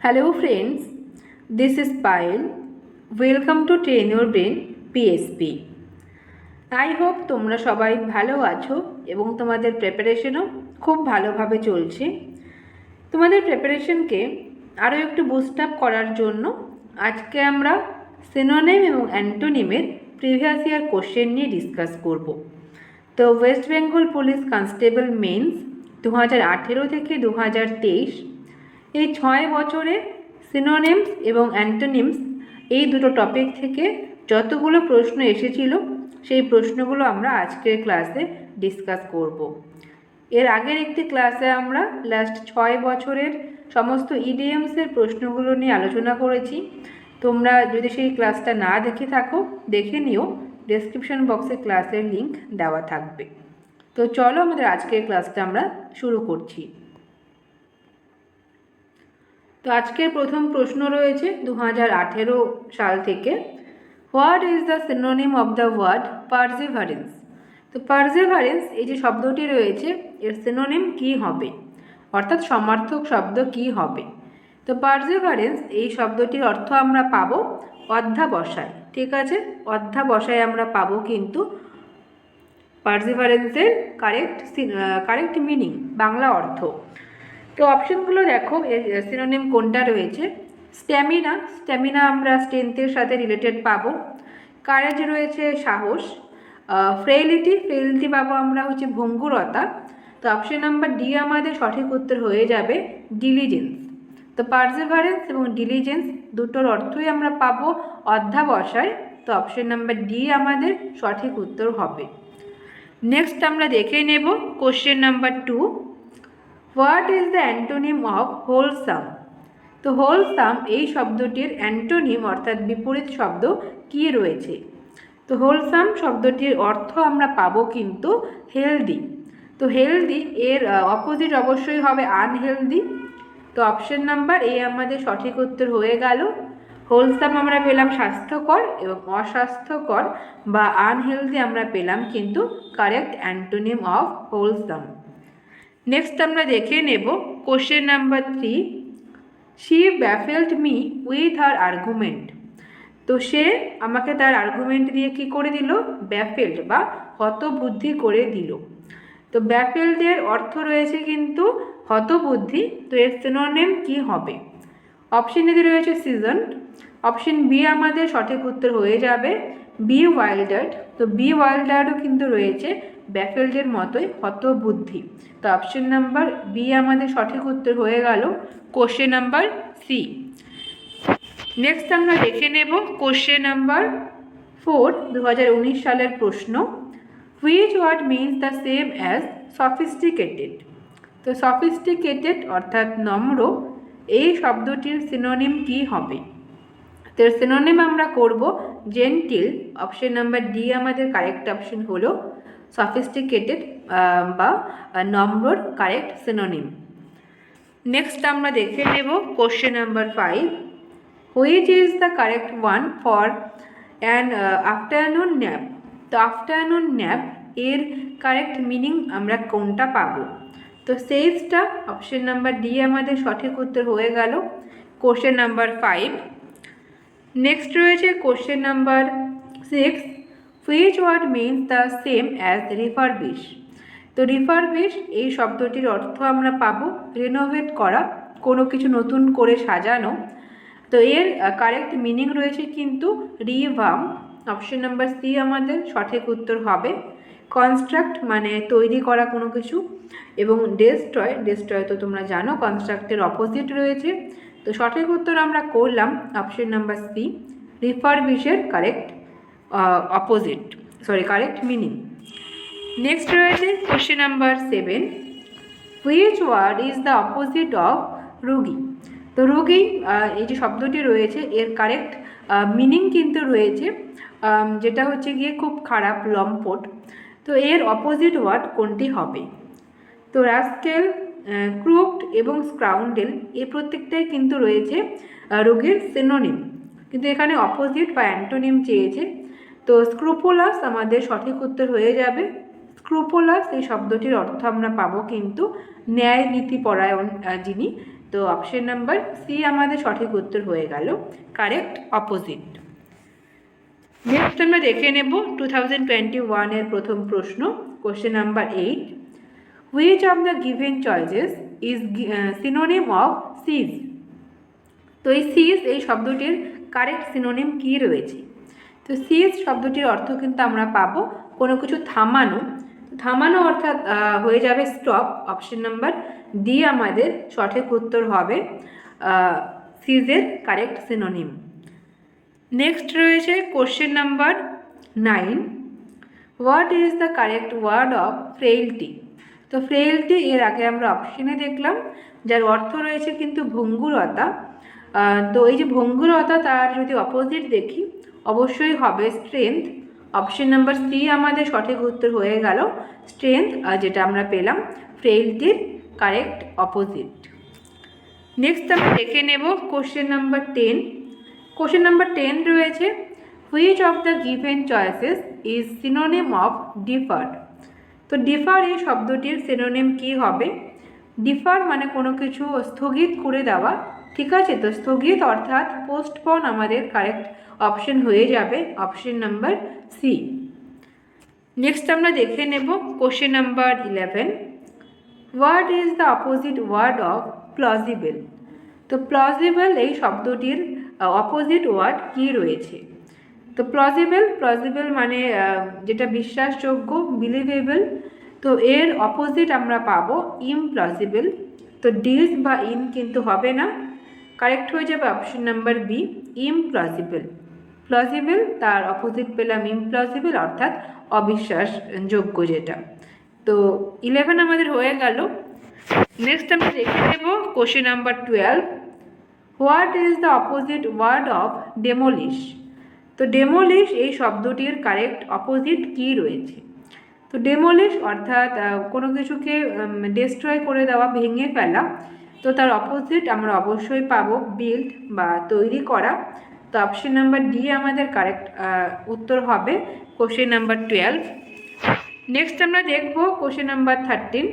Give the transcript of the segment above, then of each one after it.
Hello friends, this is Payal. Welcome to Train Your Brain PSP. I hope তোমরা সবাই ভালো আছো এবং তোমাদের প্রিপারেশনও খুব ভালোভাবে চলছে তোমাদের প্রিপারেশনকে আরও একটু বুস্ট আপ করার জন্য আজকে আমরা সিনোনিম এবং অ্যান্টোনিমের প্রিভিয়াস ইয়ার কোশ্চেন নিয়ে ডিসকাস করব তো West Bengal police constable mains দু হাজার আঠেরো থেকে দু হাজার তেইশ এই ছয় বছরে সিনোনিমস এবং অ্যান্টোনিমস এই দুটো টপিক থেকে যতগুলো প্রশ্ন এসেছিল, সেই প্রশ্নগুলো আমরা আজকের ক্লাসে ডিসকাস করব। এর আগের একটি ক্লাসে আমরা লাস্ট ছয় বছরের সমস্ত ইডিএমসের প্রশ্নগুলো নিয়ে আলোচনা করেছি। তোমরা যদি সেই ক্লাসটা না দেখে থাকো, দেখে নিও ডেসক্রিপশন বক্সে ক্লাসের লিংক দেওয়া থাকবে। তো চলো আমাদের আজকের ক্লাসটা আমরা শুরু করছি। তো আজকের প্রথম প্রশ্ন রয়েছে দু হাজার আঠেরো সাল থেকে। What is the synonym of the word perseverance তো পারজিভারেন্স এই যে শব্দটি রয়েছে, এর সিনোনিম কি হবে? অর্থাৎ সমার্থক শব্দ কি হবে? তো পারজিভারেন্স এই শব্দটির অর্থ আমরা পাবো অধ্যাবসায়। ঠিক আছে? অধ্যাবসায় আমরা পাবো কিন্তু পারজিভারেন্সের কারেক্ট কারেক্ট মিনিং বাংলা অর্থ। তো অপশনগুলো দেখো সিনোনিম কোনটা রয়েছে? স্ট্যামিনা স্ট্যামিনা আমরা স্ট্রেংথের সাথে রিলেটেড পাবো। কারেজ রয়েছে, সাহস। ফ্রেইলিটি ফ্রেইলিটি পাবো আমরা হচ্ছে ভঙ্গুরতা। তো অপশন নাম্বার ডি আমাদের সঠিক উত্তর হয়ে যাবে ডিলিজেন্স তো পার্সিভারেন্স এবং ডিলিজেন্স দুটোর অর্থই আমরা পাবো অধ্যাবসায়। তো অপশন নাম্বার ডি আমাদের সঠিক উত্তর হবে। নেক্সট আমরা দেখে নেব question number two what is the antonym of wholesome তো হোলসাম এই শব্দটির অ্যান্টোনিম অর্থাৎ বিপরীত শব্দ কি রয়েছে? তো হোলসাম শব্দটির অর্থ আমরা পাবো কিন্তু হেলদি তো হেলদি এর অপোজিট অবশ্যই হবে আনহেলদি তো অপশন নাম্বার এ আমাদের সঠিক উত্তর হয়ে গেল। হোলসাম আমরা পেলাম স্বাস্থ্যকর এবং অস্বাস্থ্যকর বা আনহেলদি আমরা পেলাম কিন্তু correct antonym of wholesome next আমরা দেখে নেব question number three she baffled me with her argument তো সে আমাকে তার আর্গুমেন্ট দিয়ে কি করে দিল? ব্যাফেল্ড বা হতবুদ্ধি করে দিল। তো ব্যাফেল্ডের অর্থ রয়েছে কিন্তু হতবুদ্ধি। তো এর সিনোনিম কি হবে? অপশন এতে রয়েছে সিজন অপশন বি আমাদের সঠিক উত্তর হয়ে যাবে। বি ওয়াইল্ডার্ড তো বি ওয়াইল্ডার্ডও কিন্তু রয়েছে। ব্যাফেল্ডের মতোই হতবুদ্ধি। তো অপশন নাম্বার বি আমাদের সঠিক উত্তর হয়ে গেল কোশ্চেন নাম্বার সি নেক্সট আমরা দেখে নেব কোশ্চেন নাম্বার ফোর দু হাজার উনিশ সালের প্রশ্ন। Which word means the same as sophisticated তো সফিস্টিকেটেড অর্থাৎ নম্র, এই শব্দটির সিনোনিম কি হবে? তো সিনোনিম আমরা করব জেন্টিল অপশন নাম্বার ডি আমাদের কারেক্ট অপশন হলো সফিস্টিকেটেড বা নম্রর কারেক্ট সিনোনিম নেক্সট আমরা দেখে নেব question number five which is the correct one for an afternoon nap তো আফটারনুন ন্যাপ এর কারেক্ট মিনিং আমরা কোনটা পাবো? তো সেইজটা অপশন নাম্বার ডি আমাদের সঠিক উত্তর হয়ে গেল। কোশ্চেন নাম্বার ফাইভ নেক্সট রয়েছে question number six which word means the same as refurbish তো রিফারবিশ এই শব্দটির অর্থ আমরা পাবো রিনোভেট করা, কোনো কিছু নতুন করে সাজানো। তো এর কারেক্ট মিনিং রয়েছে কিন্তু রিভাম অপশন নাম্বার সি আমাদের সঠিক উত্তর হবে। কনস্ট্রাক্ট মানে তৈরি করা কোনো কিছু এবং ডেস্ট্রয় ডেস্ট্রয় তো তোমরা জানো কনস্ট্রাক্টের অপোজিট রয়েছে। তো সঠিক উত্তর আমরা করলাম option number C রিফারবিশের correct opposite sorry correct meaning next রয়েছে question number seven which word is the opposite of rogue? তো রোগী এই যে শব্দটি রয়েছে, এর কারেক্ট মিনিং কিন্তু রয়েছে যেটা হচ্ছে গিয়ে খুব খারাপ, লম্পট। তো এর অপোজিট ওয়ার্ড কোনটি হবে? তো রাস্কেল ক্রুকড এবং স্ক্রাউন্ডেল এই প্রত্যেকটাই কিন্তু রয়েছে রোগীর সিনোনিম কিন্তু এখানে অপোজিট বা অ্যান্টোনিম চেয়েছে তো স্ক্রুপোলাস আমাদের সঠিক উত্তর হয়ে যাবে। স্ক্রুপোলাস এই শব্দটির অর্থ আমরা পাবো কিন্তু ন্যায় নীতি পরায়ণ যিনি। তো অপশন নাম্বার সি আমাদের সঠিক উত্তর হয়ে গেল। কারেক্ট অপোজিট নেক্সট আমরা দেখে নেব টু থাউজেন্ড টোয়েন্টি ওয়ানের প্রথম প্রশ্ন question number eight which of the given choices is synonym of seize তো এই সিজ এই শব্দটির কারেক্ট সিনোনিম কী রয়েছে? তো সিজ শব্দটির অর্থ কিন্তু আমরা পাবো কোনো কিছু থামানো। থামানো অর্থাৎ হয়ে যাবে স্টপ অপশন নাম্বার ডি আমাদের সঠিক উত্তর হবে সিজের কারেক্ট সিনোনিম নেক্সট রয়েছে question number nine what is the correct word of frailty তো ফ্রেইলটি এর আগে আমরা অপশনে দেখলাম, যার অর্থ রয়েছে কিন্তু ভঙ্গুরতা। তো এই যে ভঙ্গুরতা তার যদি অপোজিট দেখি অবশ্যই হবে স্ট্রেংথ অপশন নাম্বার সি আমাদের সঠিক উত্তর হয়ে গেল। স্ট্রেংথ যেটা আমরা পেলাম ফ্রেইলটির কারেক্ট অপোজিট নেক্সট আমরা দেখে নেব question number ten question number ten রয়েছে which of the given choices is synonym of deferred তো ডিফার এই শব্দটির সিনোনিম কি হবে? ডিফার মানে কোনো কিছু স্থগিত করে দেওয়া। ঠিক আছে? তো স্থগিত অর্থাৎ পোস্টপন আমাদের কারেক্ট অপশন হয়ে যাবে অপশন নাম্বার সি নেক্সট আমরা দেখে নেব question number eleven what is the opposite word of plausible তো প্লজিবল এই শব্দটির অপোজিট ওয়ার্ড কি রয়েছে? তো প্লজিবল প্লজিবল মানে যেটা বিশ্বাসযোগ্য বিলিভেবল তো এর অপোজিট আমরা পাবো ইমপ্লজিবল তো ডিস বা ইন কিন্তু হবে না। কারেক্ট হয়ে যাবে option number B implausible plausible তার অপোজিট পেলাম ইমপ্লজিবল অর্থাৎ অবিশ্বাসযোগ্য যেটা। তো ইলেভেন আমাদের হয়ে গেল। নেক্সট আমরা দেখে নেব question number twelve what is the opposite word of demolish তো ডেমোলিশ এই শব্দটির কারেক্ট অপোজিট কি রয়েছে? তো ডেমোলিশ অর্থাৎ কোনো কিছুকে ডিস্ট্রয় করে দেওয়া, ভেঙে ফেলা, তো তার অপোজিট আমরা অবশ্যই পাবো বিল্ড বা তৈরি করা। তো অপশন নাম্বার ডি আমাদের কারেক্ট উত্তর হবে কোশ্চেন নাম্বার টুয়েলভ নেক্সট আমরা দেখব কোশ্চেন নাম্বার থার্টিন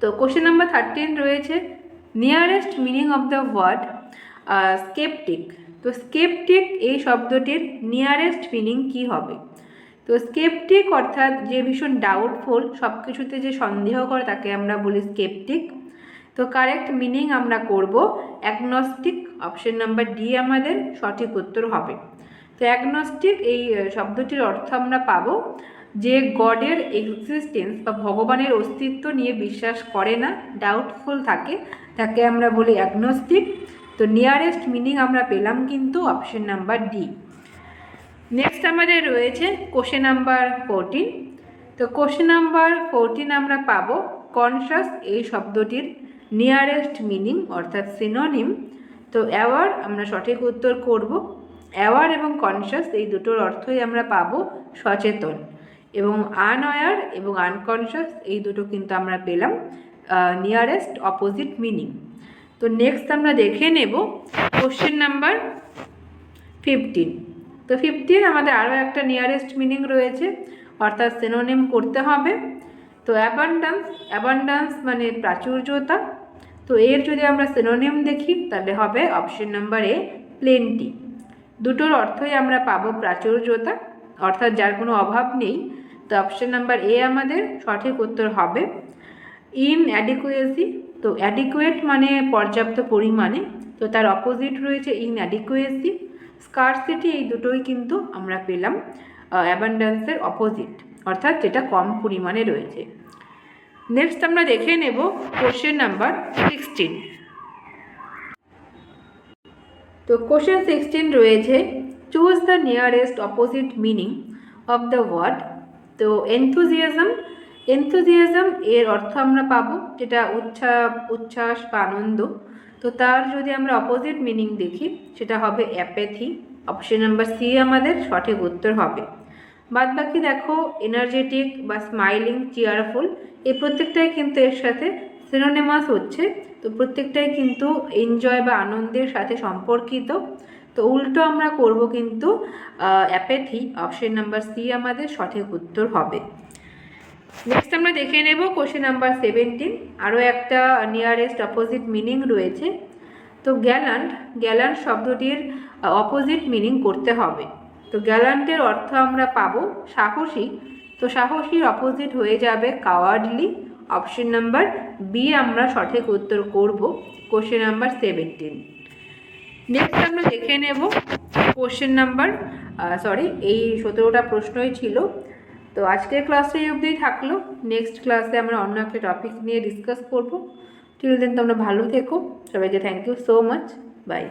তো কোশ্চেন নাম্বার থার্টিন রয়েছে nearest meaning of the word sceptic তো স্কেপটিক এই শব্দটির নিয়ারেস্ট মিনিং কি হবে? তো স্কেপটিক অর্থাৎ যে ভীষণ ডাউটফুল সব কিছুতে যে সন্দেহ করে তাকে আমরা বলি স্কেপটিক তো কারেক্ট মিনিং আমরা করব অ্যাগনস্টিক অপশন নাম্বার ডি আমাদের সঠিক উত্তর হবে। তো অ্যাগনস্টিক এই শব্দটির অর্থ আমরা পাবো যে গডের এক্সিস্টেন্স বা ভগবানের অস্তিত্ব নিয়ে বিশ্বাস করে না ডাউটফুল থাকে, তাকে আমরা বলি অ্যাগনস্টিক তো নিয়ারেস্ট মিনিং আমরা পেলাম কিন্তু অপশন নাম্বার ডি নেক্সট আমাদের রয়েছে কোশ্চেন নাম্বার ফোরটিন তো কোশ্চেন নাম্বার ফোরটিন আমরা পাবো কনসাস এই শব্দটির নিয়ারেস্ট মিনিং অর্থাৎ সিনোনিম তো অ্যাওয়ার আমরা সঠিক উত্তর করব। অ্যাওয়ার এবং কনসাস এই দুটোর অর্থই আমরা পাবো সচেতন এবং আনঅয়ার এবং আনকনসাস এই দুটো কিন্তু আমরা পেলাম নিয়ারেস্ট অপোজিট মিনিং তো নেক্সট আমরা দেখে নেব কোশ্চেন নাম্বার ফিফটিন তো ফিফটিন আমাদের আরও একটা নিয়ারেস্ট মিনিং রয়েছে, অর্থাৎ সিনোনিম করতে হবে। তো অ্যাবান্ডান্স অ্যাবান্ডান্স মানে প্রাচুর্যতা। তো এর যদি আমরা সিনোনিম দেখি, তাহলে হবে অপশন নাম্বার এ প্লেনটি দুটোর অর্থই আমরা পাবো প্রাচুর্যতা, অর্থাৎ যার কোনো অভাব নেই। তো অপশন নাম্বার এ আমাদের সঠিক উত্তর হবে ইন অ্যাডিকুয়েসি তো অ্যাডিকুয়েট মানে পর্যাপ্ত পরিমাণে। তো তার অপোজিট রয়েছে ইন অ্যাডিকুয়েসি স্কারসিটি এই দুটোই কিন্তু আমরা পেলাম অ্যাবান্ডান্সের অপোজিট অর্থাৎ যেটা কম পরিমাণে রয়েছে। নেক্সট আমরা দেখে নেব কোশ্চেন নাম্বার সিক্সটিন তো কোশ্চেন সিক্সটিন রয়েছে choose the nearest opposite meaning of the word তো এনথুজিয়াজম এনথুজিয়াজম এর অর্থ আমরা পাবো, যেটা উচ্ছা উচ্ছ্বাস বা আনন্দ। তো তার যদি আমরা অপোজিট মিনিং দেখি, সেটা হবে অ্যাপ্যাথি অপশন নাম্বার সি আমাদের সঠিক উত্তর হবে। বাদ বাকি দেখো এনার্জেটিক বা স্মাইলিং চেয়ারফুল এই প্রত্যেকটাই কিন্তু এর সাথে সিনোনিমাস হচ্ছে। তো প্রত্যেকটাই কিন্তু এনজয় বা আনন্দের সাথে সম্পর্কিত। তো উল্টো আমরা করব কিন্তু অ্যাপেথি অপশন নাম্বার সি আমাদের সঠিক উত্তর হবে। নেক্সট আমরা দেখে নেব কোশ্চেন নাম্বার সেভেন্টিন আরও একটা নিয়ারেস্ট অপোজিট মিনিং রয়েছে। তো গ্যালান্ট গ্যালান্ট শব্দটির অপোজিট মিনিং করতে হবে। তো গ্যালান্টের অর্থ আমরা পাবো সাহসী। তো সাহসীর অপোজিট হয়ে যাবে কাওয়ার্ডলি অপশন নাম্বার বি আমরা সঠিক উত্তর করব। কোশ্চেন নাম্বার সেভেন্টিন নেক্সট আমরা দেখে নেব। কোশ্চেন নাম্বার সরি এই সতেরোটা প্রশ্নই ছিল। তো আজকের ক্লাসে এই অবধি থাকল। নেক্সট ক্লাসে আমরা অন্য একটা টপিক নিয়ে ডিসকাস করব। টিল দেন তোমরা ভালো থেকো। সবাইকে thank you so much bye